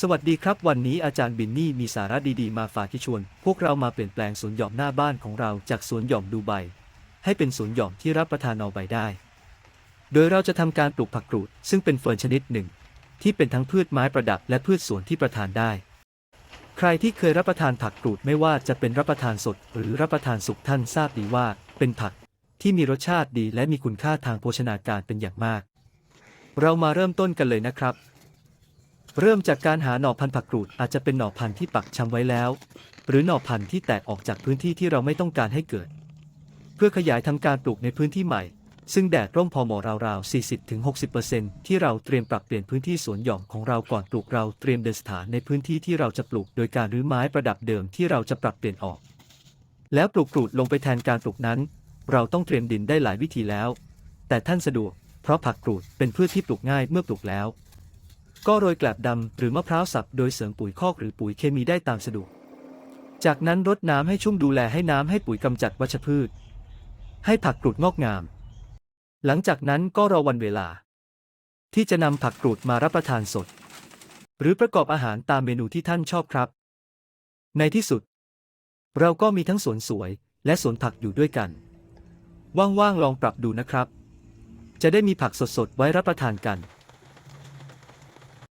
สวัสดีครับ วันนี้อาจารย์บินนี่มีสาระดีๆ มาฝากที่ชวน พวกเรามาเปลี่ยนแปลงสวนหย่อมหน้าบ้านของเราจากสวนหย่อมดูไบให้เป็นสวนหย่อมที่รับประทานเอาใบได้ โดยเราจะทำการปลูกผักกรูด ซึ่งเป็นเฟิร์นชนิดหนึ่ง ที่เป็นทั้งพืชไม้ประดับและพืชสวนที่ประทานได้ ใครที่เคยรับประทานผักกรูดไม่ว่าจะเป็นรับประทานสด หรือรับประทานสุกท่านทราบดีว่า เป็นผักที่มีรสชาติดีและมีคุณค่าทางโภชนาการเป็นอย่างมาก เรามาเริ่มต้นกันเลยนะครับ เริ่มจากการหาหน่อพันธุ์ผักกรูดอาจจะเป็นหน่อพันธุ์ที่ปักชำไว้แล้ว หรือหน่อพันธุ์ที่แตกออกจากพื้นที่ที่เราไม่ต้องการให้เกิด เพื่อขยายทำการปลูกในพื้นที่ใหม่ ซึ่งแดดร่มพอเหมาะราวๆ 40-60%ที่เราเตรียมปรับเปลี่ยนพื้นที่สวนหย่อมของเราก่อนปลูกเราเตรียมเดินสถานในพื้นที่ที่เราจะปลูกโดยการรื้อไม้ประดับเดิมที่เราจะปรับเปลี่ยนออก แล้วปลูกกรูดลงไปแทนการปลูกนั้น เราต้องเตรียมดินได้หลายวิธีแล้ว แต่ท่านสะดวกเพราะผักกรูดเป็นพืชที่ปลูกง่ายเมื่อปลูกแล้ว ก็โรยแกลบดำหรือมะพร้าวสับโดยเสริมปุ๋ยคอกหรือปุ๋ยเคมีได้ตามสะดวก จากนั้นรดน้ำให้ชุ่มดูแลให้น้ำให้ปุ๋ยกำจัดวัชพืช ให้ผักกรูดงอกงาม หลังจากนั้นก็รอวันเวลา ที่จะนำผักกรูดมารับประทานสด หรือประกอบอาหารตามเมนูที่ท่านชอบครับ ในที่สุด เราก็มีทั้งสวนสวยและสวนผักอยู่ด้วยกัน ว่างๆลองปรับดูนะครับ จะได้มีผักสดๆไว้รับประทานกัน